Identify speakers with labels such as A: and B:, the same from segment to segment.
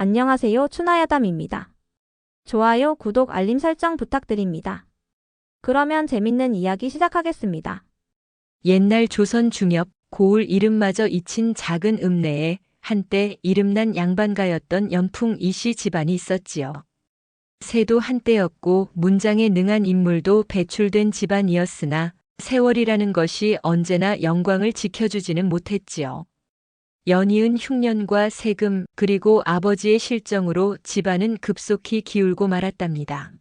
A: 안녕하세요. 추나야담입니다. 좋아요, 구독, 알림 설정 부탁드립니다. 그러면 재밌는 이야기 시작하겠습니다.
B: 옛날 조선 중엽 고을 이름마저 잊힌 작은 읍내에 한때 이름난 양반가였던 연풍 이씨 집안이 있었지요. 새도 한때였고 문장에 능한 인물도 배출된 집안이었으나 세월이라는 것이 언제나 영광을 지켜주지는 못했지요. 연이은 흉년과 세금 그리고 아버지의 실정으로 집안은 급속히 기울고 말았답니다.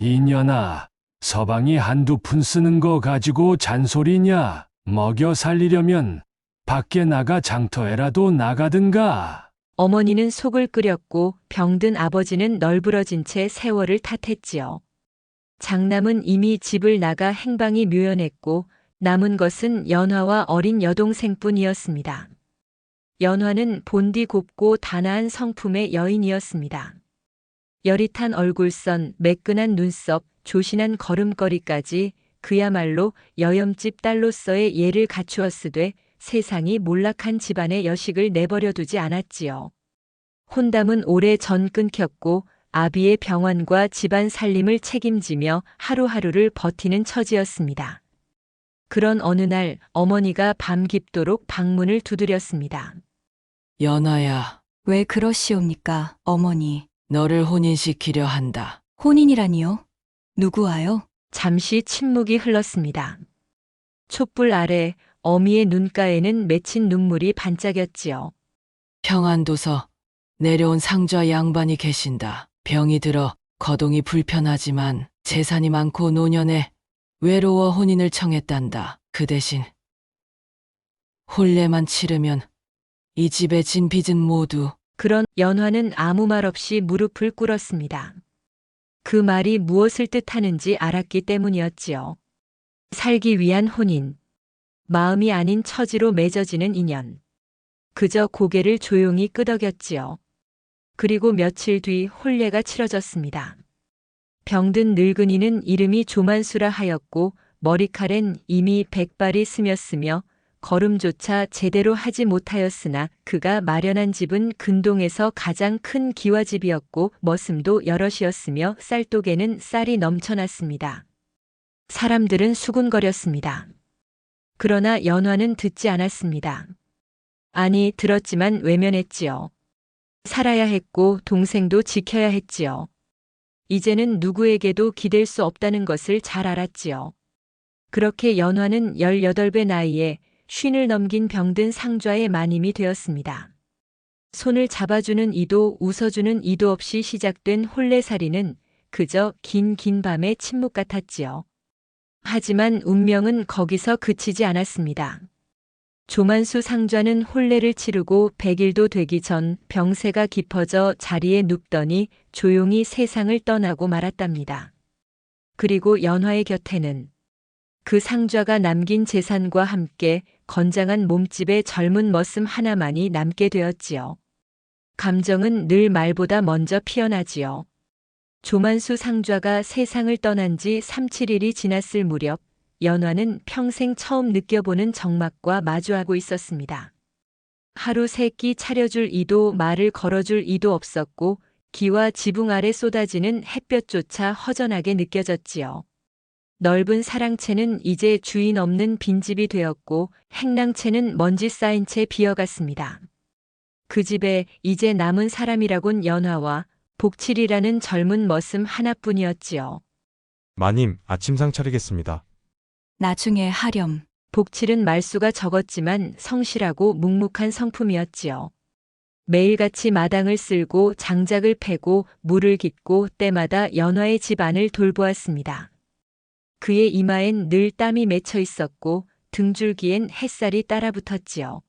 C: 이년아, 서방이 한두 푼 쓰는 거 가지고 잔소리냐? 먹여 살리려면 밖에 나가 장터에라도 나가든가.
B: 어머니는 속을 끓였고 병든 아버지는 널브러진 채 세월을 탓했지요. 장남은 이미 집을 나가 행방이 묘연했고 남은 것은 연화와 어린 여동생뿐이었습니다. 연화는 본디 곱고 단아한 성품의 여인이었습니다. 여릿한 얼굴선, 매끈한 눈썹, 조신한 걸음걸이까지 그야말로 여염집 딸로서의 예를 갖추었으되 세상이 몰락한 집안의 여식을 내버려 두지 않았지요. 혼담은 오래 전 끊겼고 아비의 병환과 집안 살림을 책임지며 하루하루를 버티는 처지였습니다. 그런 어느 날 어머니가 밤 깊도록 방문을 두드렸습니다.
D: 연아야,
E: 왜 그러시옵니까, 어머니?
D: 너를 혼인시키려 한다.
E: 혼인이라니요? 누구와요?
B: 잠시 침묵이 흘렀습니다. 촛불 아래 어미의 눈가에는 맺힌 눈물이 반짝였지요.
D: 평안도서 내려온 상좌 양반이 계신다. 병이 들어 거동이 불편하지만 재산이 많고 노년에 외로워 혼인을 청했단다. 그 대신 혼례만 치르면 이 집의 진 빚은 모두
B: 그런 연화는 아무 말 없이 무릎을 꿇었습니다. 그 말이 무엇을 뜻하는지 알았기 때문이었지요. 살기 위한 혼인. 마음이 아닌 처지로 맺어지는 인연. 그저 고개를 조용히 끄덕였지요. 그리고 며칠 뒤 혼례가 치러졌습니다. 병든 늙은이는 이름이 조만수라 하였고 머리칼엔 이미 백발이 스며쓰며 걸음조차 제대로 하지 못하였으나 그가 마련한 집은 근동에서 가장 큰 기와집이었고 머슴도 여럿이었으며 쌀독에는 쌀이 넘쳐났습니다. 사람들은 수군거렸습니다. 그러나 연화는 듣지 않았습니다. 아니, 들었지만 외면했지요. 살아야 했고 동생도 지켜야 했지요. 이제는 누구에게도 기댈 수 없다는 것을 잘 알았지요. 그렇게 연화는 18배 나이에 쉰을 넘긴 병든 상좌의 마님이 되었습니다. 손을 잡아주는 이도 웃어주는 이도 없이 시작된 혼례살이는 그저 긴 긴 밤의 침묵 같았지요. 하지만 운명은 거기서 그치지 않았습니다. 조만수 상좌는 혼례를 치르고 100일도 되기 전 병세가 깊어져 자리에 눕더니 조용히 세상을 떠나고 말았답니다. 그리고 연화의 곁에는 그 상좌가 남긴 재산과 함께 건장한 몸집의 젊은 머슴 하나만이 남게 되었지요. 감정은 늘 말보다 먼저 피어나지요. 조만수 상좌가 세상을 떠난 지 3, 7일이 지났을 무렵 연화는 평생 처음 느껴보는 정막과 마주하고 있었습니다. 하루 세 끼 차려줄 이도 말을 걸어줄 이도 없었고 기와 지붕 아래 쏟아지는 햇볕조차 허전하게 느껴졌지요. 넓은 사랑채는 이제 주인 없는 빈집이 되었고 행랑채는 먼지 쌓인 채 비어갔습니다. 그 집에 이제 남은 사람이라곤 연화와 복칠이라는 젊은 머슴 하나뿐이었지요.
F: 마님, 아침상 차리겠습니다.
E: 나중에 하렴.
B: 복칠은 말수가 적었지만 성실하고 묵묵한 성품이었지요. 매일같이 마당을 쓸고 장작을 패고 물을 깃고 때마다 연화의 집 안을 돌보았습니다. 그의 이마엔 늘 땀이 맺혀 있었고 등줄기엔 햇살이 따라붙었지요.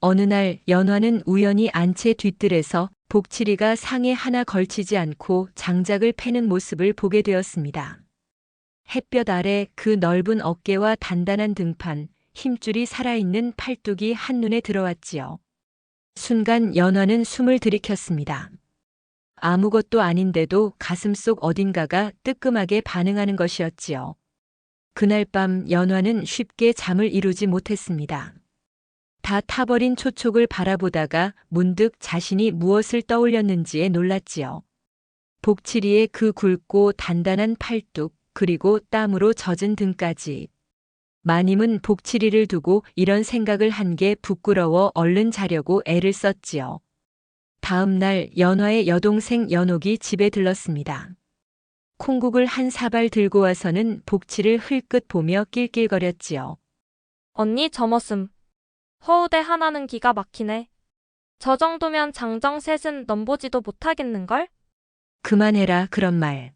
B: 어느 날 연화는 우연히 안채 뒷뜰에서 복칠이가 상에 하나 걸치지 않고 장작을 패는 모습을 보게 되었습니다. 햇볕 아래 그 넓은 어깨와 단단한 등판, 힘줄이 살아있는 팔뚝이 한눈에 들어왔지요. 순간 연화는 숨을 들이켰습니다. 아무것도 아닌데도 가슴 속 어딘가가 뜨끔하게 반응하는 것이었지요. 그날 밤 연화는 쉽게 잠을 이루지 못했습니다. 다 타버린 초촉을 바라보다가 문득 자신이 무엇을 떠올렸는지에 놀랐지요. 복칠이의 그 굵고 단단한 팔뚝, 그리고 땀으로 젖은 등까지. 마님은 복칠이를 두고 이런 생각을 한 게 부끄러워 얼른 자려고 애를 썼지요. 다음 날 연화의 여동생 연옥이 집에 들렀습니다. 콩국을 한 사발 들고 와서는 복치를 흘끗 보며 낄낄거렸지요.
A: 언니 저 머슴. 허우대 하나는 기가 막히네. 저 정도면 장정 셋은 넘보지도 못하겠는걸?
B: 그만해라 그런 말.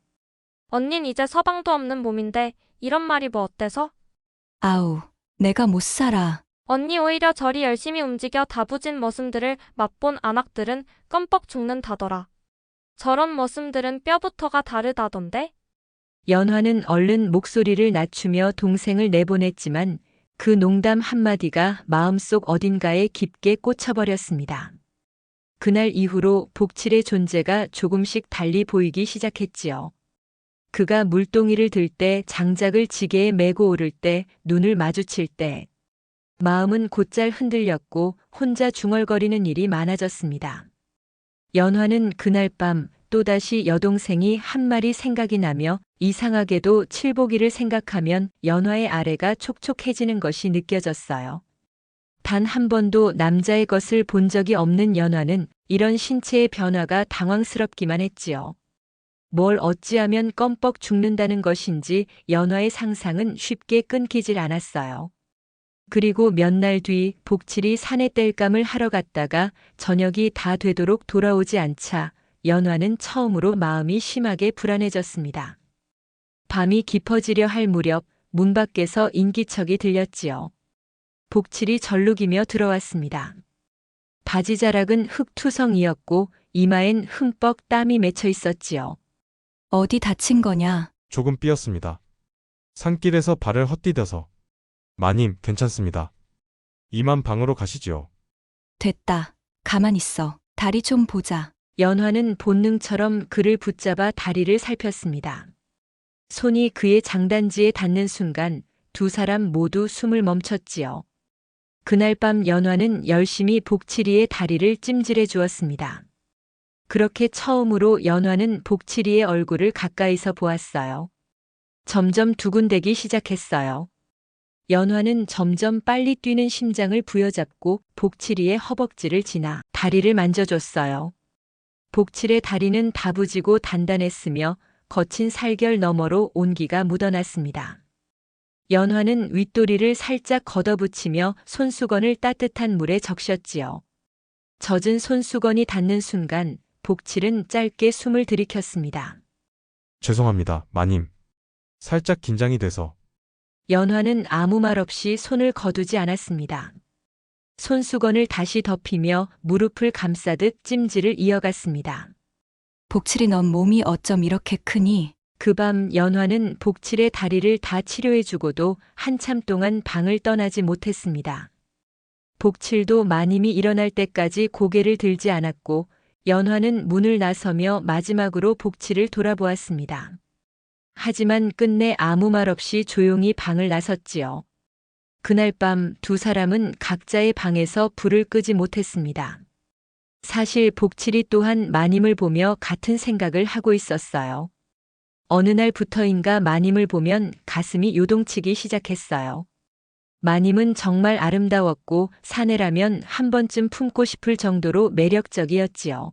A: 언닌 이제 서방도 없는 몸인데 이런 말이 뭐 어때서?
E: 아우, 내가 못 살아.
A: 언니 오히려 저리 열심히 움직여 다부진 머슴들을 맛본 안악들은 껌뻑 죽는다더라. 저런 머슴들은 뼈부터가 다르다던데?
B: 연화는 얼른 목소리를 낮추며 동생을 내보냈지만 그 농담 한마디가 마음속 어딘가에 깊게 꽂혀버렸습니다. 그날 이후로 복칠의 존재가 조금씩 달리 보이기 시작했지요. 그가 물동이를 들 때, 장작을 지게에 메고 오를 때, 눈을 마주칠 때, 마음은 곧잘 흔들렸고 혼자 중얼거리는 일이 많아졌습니다. 연화는 그날 밤 또다시 여동생이 한 말이 생각이 나며 이상하게도 칠보기를 생각하면 연화의 아래가 촉촉해지는 것이 느껴졌어요. 단 한 번도 남자의 것을 본 적이 없는 연화는 이런 신체의 변화가 당황스럽기만 했지요. 뭘 어찌하면 껌뻑 죽는다는 것인지 연화의 상상은 쉽게 끊기질 않았어요. 그리고 몇 날 뒤 복칠이 산에 땔감을 하러 갔다가 저녁이 다 되도록 돌아오지 않자 연화는 처음으로 마음이 심하게 불안해졌습니다. 밤이 깊어지려 할 무렵 문 밖에서 인기척이 들렸지요. 복칠이 절룩이며 들어왔습니다. 바지 자락은 흙투성이었고 이마엔 흠뻑 땀이 맺혀 있었지요.
E: 어디 다친 거냐?
F: 조금 삐었습니다. 산길에서 발을 헛디뎌서. 마님, 괜찮습니다. 이만 방으로 가시지요.
E: 됐다. 가만 있어. 다리 좀 보자.
B: 연화는 본능처럼 그를 붙잡아 다리를 살폈습니다. 손이 그의 장단지에 닿는 순간 두 사람 모두 숨을 멈췄지요. 그날 밤 연화는 열심히 복칠이의 다리를 찜질해 주었습니다. 그렇게 처음으로 연화는 복칠이의 얼굴을 가까이서 보았어요. 점점 두근대기 시작했어요. 연화는 점점 빨리 뛰는 심장을 부여잡고 복칠이의 허벅지를 지나 다리를 만져줬어요. 복칠의 다리는 다부지고 단단했으며 거친 살결 너머로 온기가 묻어났습니다. 연화는 윗도리를 살짝 걷어붙이며 손수건을 따뜻한 물에 적셨지요. 젖은 손수건이 닿는 순간 복칠은 짧게 숨을 들이켰습니다.
F: 죄송합니다, 마님. 살짝 긴장이 돼서.
B: 연화는 아무 말 없이 손을 거두지 않았습니다. 손수건을 다시 덮이며 무릎을 감싸듯 찜질을 이어갔습니다.
E: 복칠이 넌 몸이 어쩜 이렇게 크니?
B: 그 밤 연화는 복칠의 다리를 다 치료해주고도 한참 동안 방을 떠나지 못했습니다. 복칠도 마님이 일어날 때까지 고개를 들지 않았고 연화는 문을 나서며 마지막으로 복칠을 돌아보았습니다. 하지만 끝내 아무 말 없이 조용히 방을 나섰지요. 그날 밤 두 사람은 각자의 방에서 불을 끄지 못했습니다. 사실 복칠이 또한 마님을 보며 같은 생각을 하고 있었어요. 어느 날부터인가 마님을 보면 가슴이 요동치기 시작했어요. 마님은 정말 아름다웠고 사내라면 한 번쯤 품고 싶을 정도로 매력적이었지요.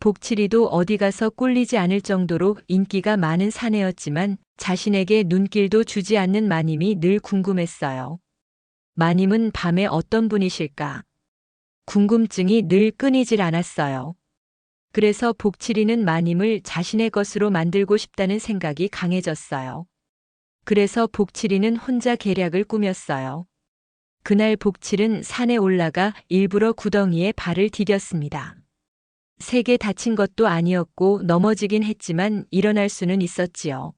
B: 복칠이도 어디 가서 꿀리지 않을 정도로 인기가 많은 사내였지만 자신에게 눈길도 주지 않는 마님이 늘 궁금했어요. 마님은 밤에 어떤 분이실까? 궁금증이 늘 끊이질 않았어요. 그래서 복칠이는 마님을 자신의 것으로 만들고 싶다는 생각이 강해졌어요. 그래서 복칠이는 혼자 계략을 꾸몄어요. 그날 복칠은 산에 올라가 일부러 구덩이에 발을 디뎠습니다. 세게 다친 것도 아니었고 넘어지긴 했지만 일어날 수는 있었지요.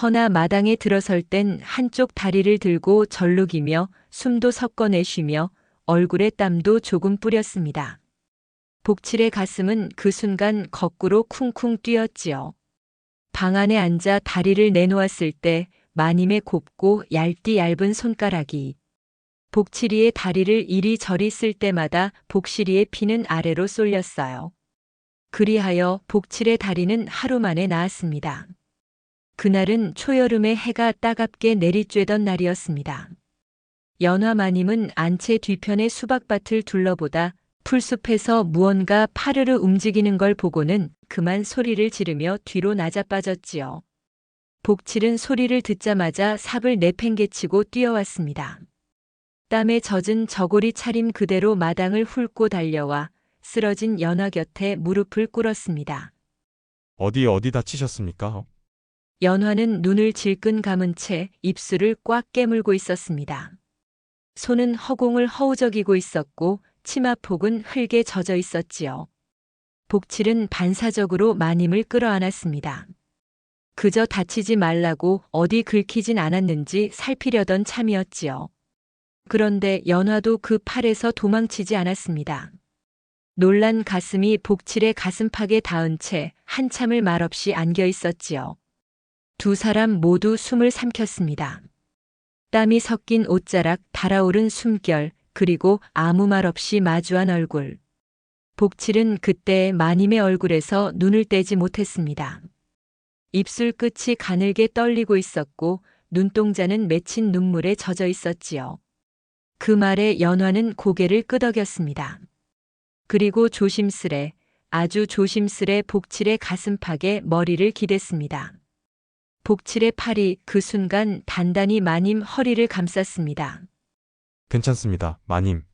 B: 허나 마당에 들어설 땐 한쪽 다리를 들고 절룩이며 숨도 섞어내쉬며 얼굴에 땀도 조금 뿌렸습니다. 복칠의 가슴은 그 순간 거꾸로 쿵쿵 뛰었지요. 방 안에 앉아 다리를 내놓았을 때 마님의 곱고 얇디 얇은 손가락이 복칠이의 다리를 이리저리 쓸 때마다 복실이의 피는 아래로 쏠렸어요. 그리하여 복칠의 다리는 하루 만에 나았습니다. 그날은 초여름에 해가 따갑게 내리쬐던 날이었습니다. 연화마님은 안채 뒤편의 수박밭을 둘러보다 풀숲에서 무언가 파르르 움직이는 걸 보고는 그만 소리를 지르며 뒤로 낮아빠졌지요. 복칠은 소리를 듣자마자 삽을 내팽개치고 뛰어왔습니다. 땀에 젖은 저고리 차림 그대로 마당을 훑고 달려와 쓰러진 연화 곁에 무릎을 꿇었습니다.
F: 어디 어디 다치셨습니까?
B: 연화는 눈을 질끈 감은 채 입술을 꽉 깨물고 있었습니다. 손은 허공을 허우적이고 있었고 치마폭은 흙에 젖어 있었지요. 복칠은 반사적으로 마님을 끌어안았습니다. 그저 다치지 말라고 어디 긁히진 않았는지 살피려던 참이었지요. 그런데 연화도 그 팔에서 도망치지 않았습니다. 놀란 가슴이 복칠의 가슴팍에 닿은 채 한참을 말없이 안겨 있었지요. 두 사람 모두 숨을 삼켰습니다. 땀이 섞인 옷자락, 달아오른 숨결, 그리고 아무 말 없이 마주한 얼굴. 복칠은 그때 마님의 얼굴에서 눈을 떼지 못했습니다. 입술 끝이 가늘게 떨리고 있었고 눈동자는 맺힌 눈물에 젖어 있었지요. 그 말에 연화는 고개를 끄덕였습니다. 그리고 조심스레, 아주 조심스레 복칠의 가슴팍에 머리를 기댔습니다. 복칠의 팔이 그 순간 단단히 마님 허리를 감쌌습니다.
F: 괜찮습니다. 마님.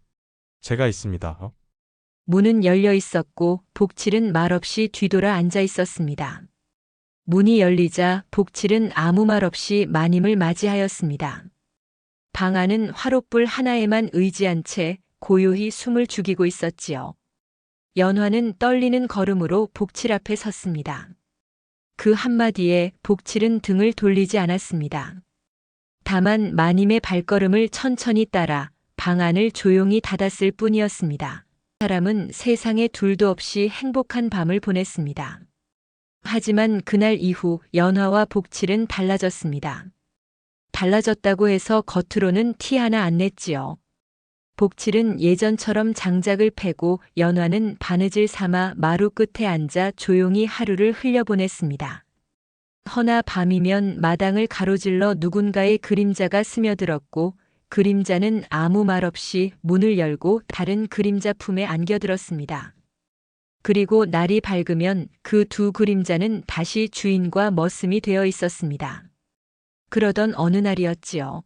F: 제가 있습니다. 어?
B: 문은 열려 있었고 복칠은 말없이 뒤돌아 앉아 있었습니다. 문이 열리자 복칠은 아무 말 없이 마님을 맞이하였습니다. 방 안은 화롯불 하나에만 의지한 채 고요히 숨을 죽이고 있었지요. 연화는 떨리는 걸음으로 복칠 앞에 섰습니다. 그 한마디에 복칠은 등을 돌리지 않았습니다. 다만 마님의 발걸음을 천천히 따라 방 안을 조용히 닫았을 뿐이었습니다. 사람은 세상에 둘도 없이 행복한 밤을 보냈습니다. 하지만 그날 이후 연화와 복칠은 달라졌습니다. 달라졌다고 해서 겉으로는 티 하나 안 냈지요. 복칠은 예전처럼 장작을 패고 연화는 바느질 삼아 마루 끝에 앉아 조용히 하루를 흘려보냈습니다. 허나 밤이면 마당을 가로질러 누군가의 그림자가 스며들었고 그림자는 아무 말 없이 문을 열고 다른 그림자 품에 안겨들었습니다. 그리고 날이 밝으면 그 두 그림자는 다시 주인과 머슴이 되어 있었습니다. 그러던 어느 날이었지요.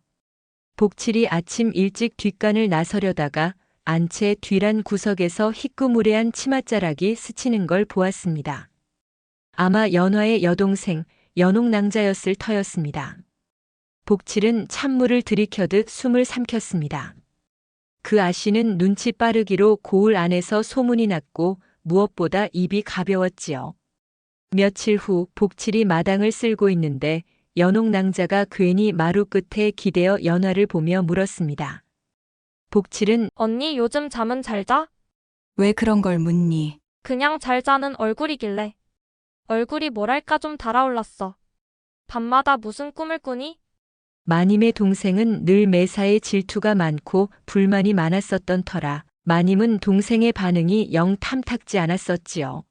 B: 복칠이 아침 일찍 뒷간을 나서려다가 안채 뒤란 구석에서 희끄무레한 치맛자락이 스치는 걸 보았습니다. 아마 연화의 여동생, 연옥낭자였을 터였습니다. 복칠은 찬물을 들이켜듯 숨을 삼켰습니다. 그 아씨는 눈치 빠르기로 고을 안에서 소문이 났고 무엇보다 입이 가벼웠지요. 며칠 후 복칠이 마당을 쓸고 있는데 연옥낭자가 괜히 마루 끝에 기대어 연화를 보며 물었습니다. 복칠은
A: 언니 요즘 잠은 잘 자?
E: 왜 그런 걸 묻니?
A: 그냥 잘 자는 얼굴이길래. 얼굴이 뭐랄까 좀 달아올랐어. 밤마다 무슨 꿈을 꾸니?
B: 마님의 동생은 늘 매사에 질투가 많고 불만이 많았었던 터라 마님은 동생의 반응이 영 탐탁지 않았었지요.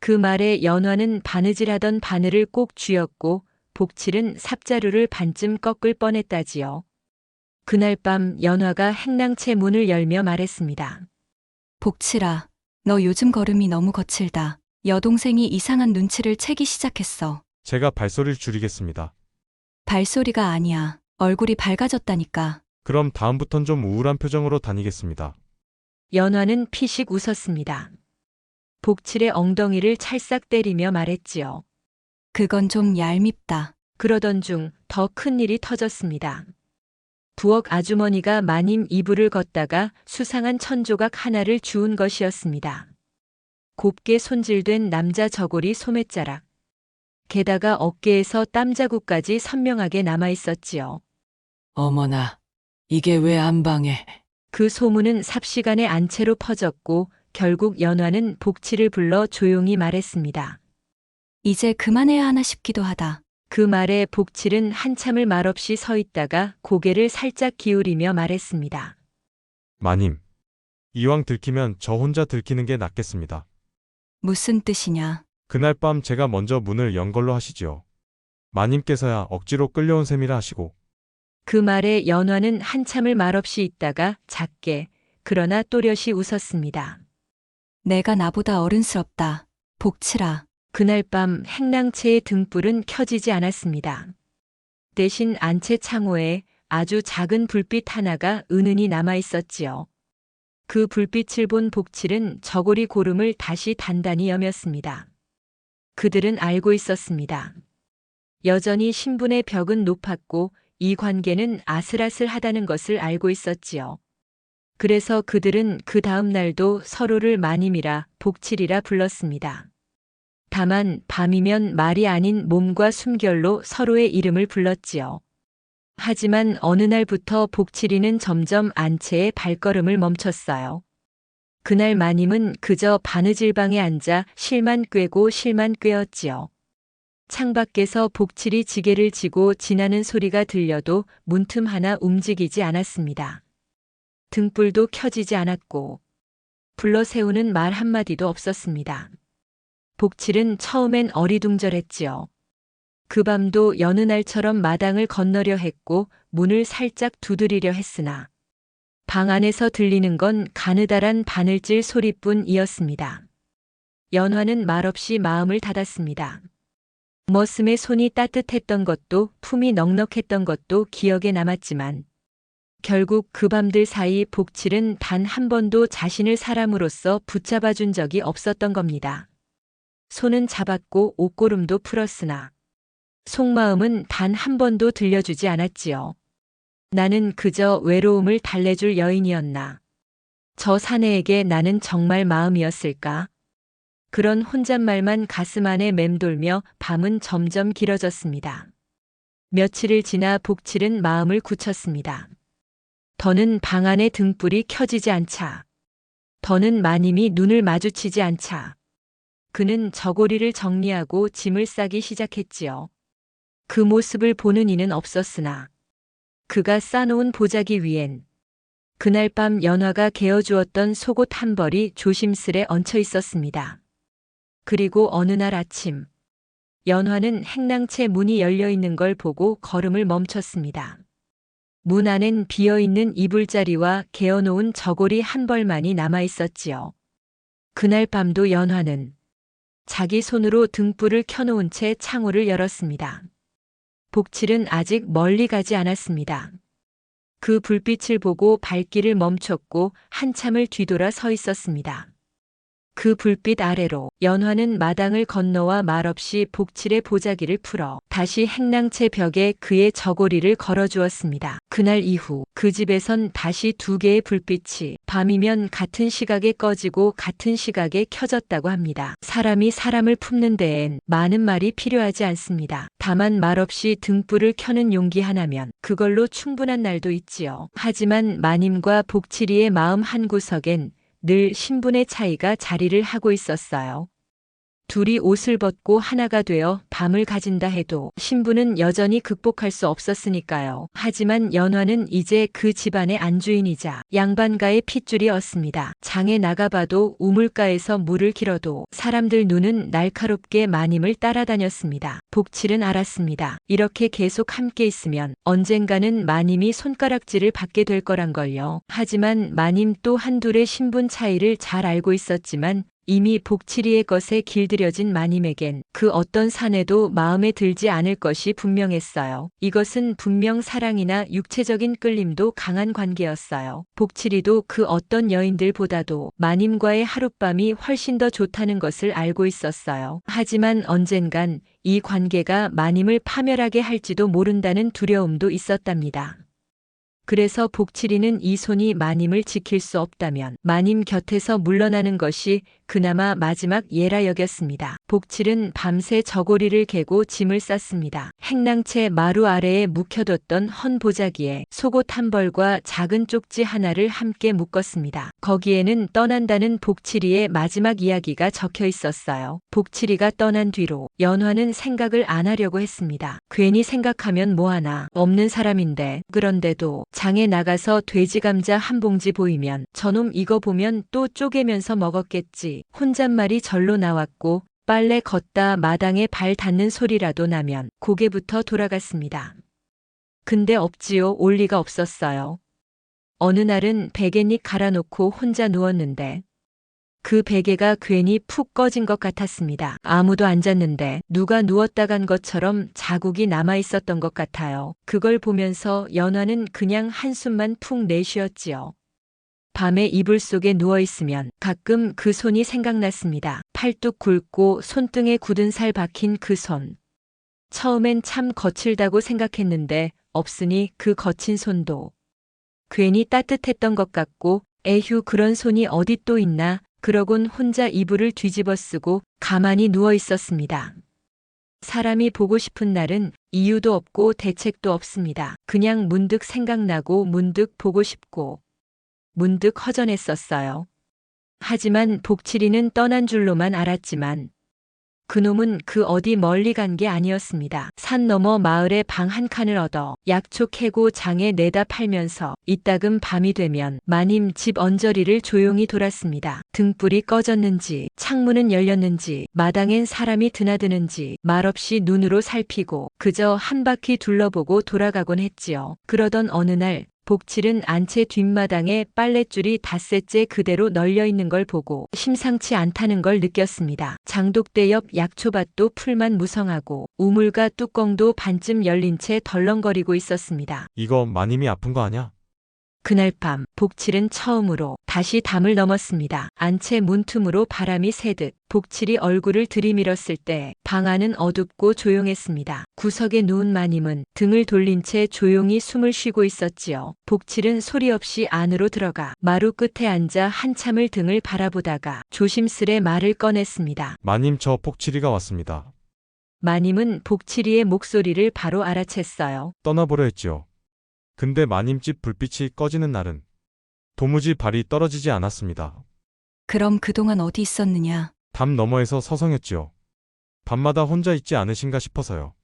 B: 그 말에 연화는 바느질하던 바늘을 꼭 쥐었고 복칠은 삽자루를 반쯤 꺾을 뻔했다지요. 그날 밤 연화가 행랑채 문을 열며 말했습니다.
E: 복칠아, 너 요즘 걸음이 너무 거칠다. 여동생이 이상한 눈치를 채기 시작했어.
F: 제가 발소리를 줄이겠습니다.
E: 발소리가 아니야. 얼굴이 밝아졌다니까.
F: 그럼 다음부턴 좀 우울한 표정으로 다니겠습니다.
B: 연화는 피식 웃었습니다. 복칠의 엉덩이를 찰싹 때리며 말했지요.
E: 그건 좀 얄밉다.
B: 그러던 중 더 큰 일이 터졌습니다. 부엌 아주머니가 마님 이불을 걷다가 수상한 천조각 하나를 주운 것이었습니다. 곱게 손질된 남자 저고리 소매자락. 게다가 어깨에서 땀자국까지 선명하게 남아 있었지요.
D: 어머나, 이게 왜 안방에?
B: 그 소문은 삽시간에 안채로 퍼졌고 결국 연화는 복치를 불러 조용히 말했습니다.
E: 이제 그만해야 하나 싶기도 하다.
B: 그 말에 복칠은 한참을 말없이 서 있다가 고개를 살짝 기울이며 말했습니다.
F: 마님. 이왕 들키면 저 혼자 들키는 게 낫겠습니다.
E: 무슨 뜻이냐?
F: 그날 밤 제가 먼저 문을 연 걸로 하시지요. 마님께서야 억지로 끌려온 셈이라 하시고
B: 그 말에 연화는 한참을 말없이 있다가 작게 그러나 또렷이 웃었습니다.
E: 내가 나보다 어른스럽다. 복치라.
B: 그날 밤 행랑채의 등불은 켜지지 않았습니다. 대신 안채 창호에 아주 작은 불빛 하나가 은은히 남아 있었지요. 그 불빛을 본 복칠은 저고리 고름을 다시 단단히 여몄습니다. 그들은 알고 있었습니다. 여전히 신분의 벽은 높았고 이 관계는 아슬아슬하다는 것을 알고 있었지요. 그래서 그들은 그 다음 날도 서로를 마님이라 복칠이라 불렀습니다. 다만 밤이면 말이 아닌 몸과 숨결로 서로의 이름을 불렀지요. 하지만 어느 날부터 복칠이는 점점 안채의 발걸음을 멈췄어요. 그날 마님은 그저 바느질 방에 앉아 실만 꿰고 실만 꿰었지요. 창밖에서 복칠이 지게를 지고 지나는 소리가 들려도 문틈 하나 움직이지 않았습니다. 등불도 켜지지 않았고 불러 세우는 말 한마디도 없었습니다. 복칠은 처음엔 어리둥절했지요. 그 밤도 여느 날처럼 마당을 건너려 했고 문을 살짝 두드리려 했으나 방 안에서 들리는 건 가느다란 바늘질 소리뿐이었습니다. 연화는 말없이 마음을 닫았습니다. 머슴의 손이 따뜻했던 것도 품이 넉넉했던 것도 기억에 남았지만 결국 그 밤들 사이 복칠은 단 한 번도 자신을 사람으로서 붙잡아 준 적이 없었던 겁니다. 손은 잡았고 옷고름도 풀었으나 속마음은 단 한 번도 들려주지 않았지요. 나는 그저 외로움을 달래줄 여인이었나. 저 사내에게 나는 정말 마음이었을까? 그런 혼잣말만 가슴 안에 맴돌며 밤은 점점 길어졌습니다. 며칠을 지나 복칠은 마음을 굳혔습니다. 더는 방 안의 등불이 켜지지 않자. 더는 마님이 눈을 마주치지 않자. 그는 저고리를 정리하고 짐을 싸기 시작했지요. 그 모습을 보는 이는 없었으나 그가 싸놓은 보자기 위엔 그날 밤 연화가 개어주었던 속옷 한 벌이 조심스레 얹혀 있었습니다. 그리고 어느 날 아침 연화는 행랑채 문이 열려 있는 걸 보고 걸음을 멈췄습니다. 문 안엔 비어 있는 이불자리와 개어놓은 저고리 한 벌만이 남아 있었지요. 그날 밤도 연화는 자기 손으로 등불을 켜놓은 채 창호를 열었습니다. 복칠은 아직 멀리 가지 않았습니다. 그 불빛을 보고 발길을 멈췄고 한참을 뒤돌아 서 있었습니다. 그 불빛 아래로 연화는 마당을 건너와 말없이 복칠의 보자기를 풀어 다시 행랑채 벽에 그의 저고리를 걸어주었습니다. 그날 이후 그 집에선 다시 두 개의 불빛이 밤이면 같은 시각에 꺼지고 같은 시각에 켜졌다고 합니다. 사람이 사람을 품는 데엔 많은 말이 필요하지 않습니다. 다만 말없이 등불을 켜는 용기 하나면 그걸로 충분한 날도 있지요. 하지만 마님과 복칠이의 마음 한구석엔 늘 신분의 차이가 자리를 하고 있었어요. 둘이 옷을 벗고 하나가 되어 밤을 가진다 해도 신분은 여전히 극복할 수 없었으니까요. 하지만 연화는 이제 그 집안의 안주인이자 양반가의 핏줄이었습니다. 장에 나가봐도 우물가에서 물을 길어도 사람들 눈은 날카롭게 마님을 따라다녔습니다. 복칠은 알았습니다. 이렇게 계속 함께 있으면 언젠가는 마님이 손가락질을 받게 될 거란 걸요. 하지만 마님 또 한둘의 신분 차이를 잘 알고 있었지만 이미 복칠이의 것에 길들여진 마님에겐 그 어떤 사내도 마음에 들지 않을 것이 분명했어요. 이것은 분명 사랑이나 육체적인 끌림도 강한 관계였어요. 복칠이도 그 어떤 여인들보다도 마님과의 하룻밤이 훨씬 더 좋다는 것을 알고 있었어요. 하지만 언젠간 이 관계가 마님을 파멸하게 할지도 모른다는 두려움도 있었답니다. 그래서 복칠이는 이 손이 마님을 지킬 수 없다면 마님 곁에서 물러나는 것이 그나마 마지막 예라 여겼습니다. 복칠은 밤새 저고리를 개고 짐을 쌌습니다. 행랑채 마루 아래에 묵혀뒀던 헌 보자기에 속옷 한 벌과 작은 쪽지 하나를 함께 묶었습니다. 거기에는 떠난다는 복칠이의 마지막 이야기가 적혀 있었어요. 복칠이가 떠난 뒤로 연화는 생각을 안 하려고 했습니다. 괜히 생각하면 뭐하나 없는 사람인데 그런데도 장에 나가서 돼지 감자 한 봉지 보이면 저놈 이거 보면 또 쪼개면서 먹었겠지. 혼잣말이 절로 나왔고 빨래 걷다 마당에 발 닿는 소리라도 나면 고개부터 돌아갔습니다. 근데 없지요. 올 리가 없었어요. 어느 날은 베갯잎 갈아놓고 혼자 누웠는데 그 베개가 괜히 푹 꺼진 것 같았습니다. 아무도 안 잤는데 누가 누웠다 간 것처럼 자국이 남아 있었던 것 같아요. 그걸 보면서 연화는 그냥 한숨만 푹 내쉬었지요. 밤에 이불 속에 누워 있으면 가끔 그 손이 생각났습니다. 팔뚝 굵고 손등에 굳은 살 박힌 그 손. 처음엔 참 거칠다고 생각했는데 없으니 그 거친 손도 괜히 따뜻했던 것 같고 에휴 그런 손이 어디 또 있나 그러곤 혼자 이불을 뒤집어 쓰고 가만히 누워 있었습니다. 사람이 보고 싶은 날은 이유도 없고 대책도 없습니다. 그냥 문득 생각나고 문득 보고 싶고 문득 허전했었어요. 하지만 복칠이는 떠난 줄로만 알았지만 그놈은 그 어디 멀리 간 게 아니었습니다. 산 너머 마을에 방 한 칸을 얻어 약초 캐고 장에 내다 팔면서 이따금 밤이 되면 마님 집 언저리를 조용히 돌았습니다. 등불이 꺼졌는지 창문은 열렸는지 마당엔 사람이 드나드는지 말없이 눈으로 살피고 그저 한 바퀴 둘러보고 돌아가곤 했지요. 그러던 어느 날 복칠은 안채 뒷마당에 빨랫줄이 닷새째 그대로 널려 있는 걸 보고 심상치 않다는 걸 느꼈습니다. 장독대 옆 약초밭도 풀만 무성하고 우물과 뚜껑도 반쯤 열린 채 덜렁거리고 있었습니다.
F: 이거 마님이 아픈 거 아냐?
B: 그날 밤 복칠은 처음으로 다시 담을 넘었습니다. 안채 문틈으로 바람이 새듯 복칠이 얼굴을 들이밀었을 때 방 안은 어둡고 조용했습니다. 구석에 누운 마님은 등을 돌린 채 조용히 숨을 쉬고 있었지요. 복칠은 소리 없이 안으로 들어가 마루 끝에 앉아 한참을 등을 바라보다가 조심스레 말을 꺼냈습니다.
F: 마님 저 폭칠이가 왔습니다.
B: 마님은 복칠이의 목소리를 바로 알아챘어요.
F: 떠나보려 했지요. 근데 마님 집 불빛이 꺼지는 날은 도무지 발이 떨어지지 않았습니다.
E: 그럼 그동안 어디 있었느냐?
F: 담 너머에서 서성였지요. 밤마다 혼자 있지 않으신가 싶어서요.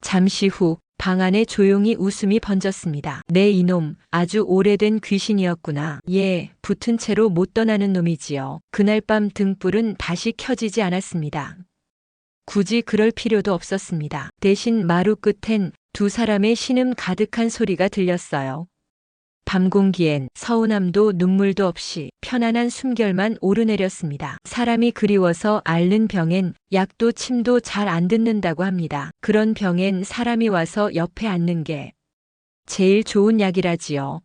B: 잠시 후 방 안에 조용히 웃음이 번졌습니다. 내 이놈 아주 오래된 귀신이었구나. 예, 붙은 채로 못 떠나는 놈이지요. 그날 밤 등불은 다시 켜지지 않았습니다. 굳이 그럴 필요도 없었습니다. 대신 마루 끝엔 두 사람의 신음 가득한 소리가 들렸어요. 밤 공기엔 서운함도 눈물도 없이 편안한 숨결만 오르내렸습니다. 사람이 그리워서 앓는 병엔 약도 침도 잘 안 듣는다고 합니다. 그런 병엔 사람이 와서 옆에 앉는 게 제일 좋은 약이라지요.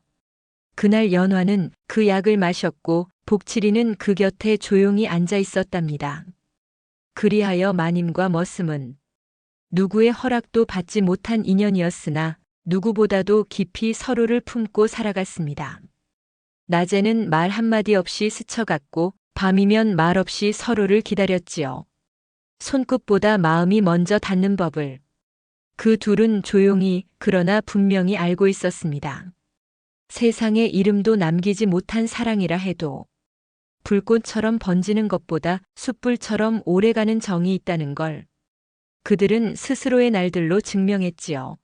B: 그날 연화는 그 약을 마셨고 복칠이는 그 곁에 조용히 앉아 있었답니다. 그리하여 마님과 머슴은 누구의 허락도 받지 못한 인연이었으나 누구보다도 깊이 서로를 품고 살아갔습니다. 낮에는 말 한마디 없이 스쳐갔고 밤이면 말 없이 서로를 기다렸지요. 손끝보다 마음이 먼저 닿는 법을 그 둘은 조용히 그러나 분명히 알고 있었습니다. 세상에 이름도 남기지 못한 사랑이라 해도 불꽃처럼 번지는 것보다 숯불처럼 오래가는 정이 있다는 걸 그들은 스스로의 날들로 증명했지요.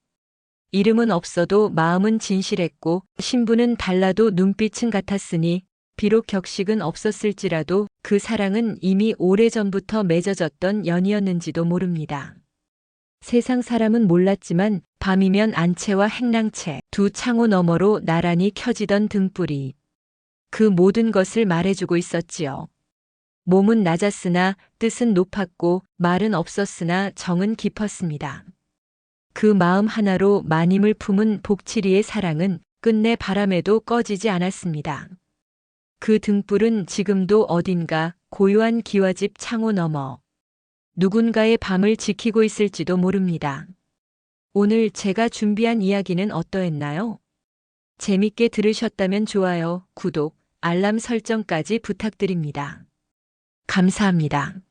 B: 이름은 없어도 마음은 진실했고 신분은 달라도 눈빛은 같았으니 비록 격식은 없었을지라도 그 사랑은 이미 오래전부터 맺어졌던 연이었는지도 모릅니다. 세상 사람은 몰랐지만 밤이면 안채와 행랑채 두 창호 너머로 나란히 켜지던 등불이 그 모든 것을 말해주고 있었지요. 몸은 낮았으나 뜻은 높았고 말은 없었으나 정은 깊었습니다. 그 마음 하나로 마님을 품은 복칠이의 사랑은 끝내 바람에도 꺼지지 않았습니다. 그 등불은 지금도 어딘가 고요한 기와집 창호 너머 누군가의 밤을 지키고 있을지도 모릅니다. 오늘 제가 준비한 이야기는 어떠했나요? 재밌게 들으셨다면 좋아요, 구독, 알람 설정까지 부탁드립니다. 감사합니다.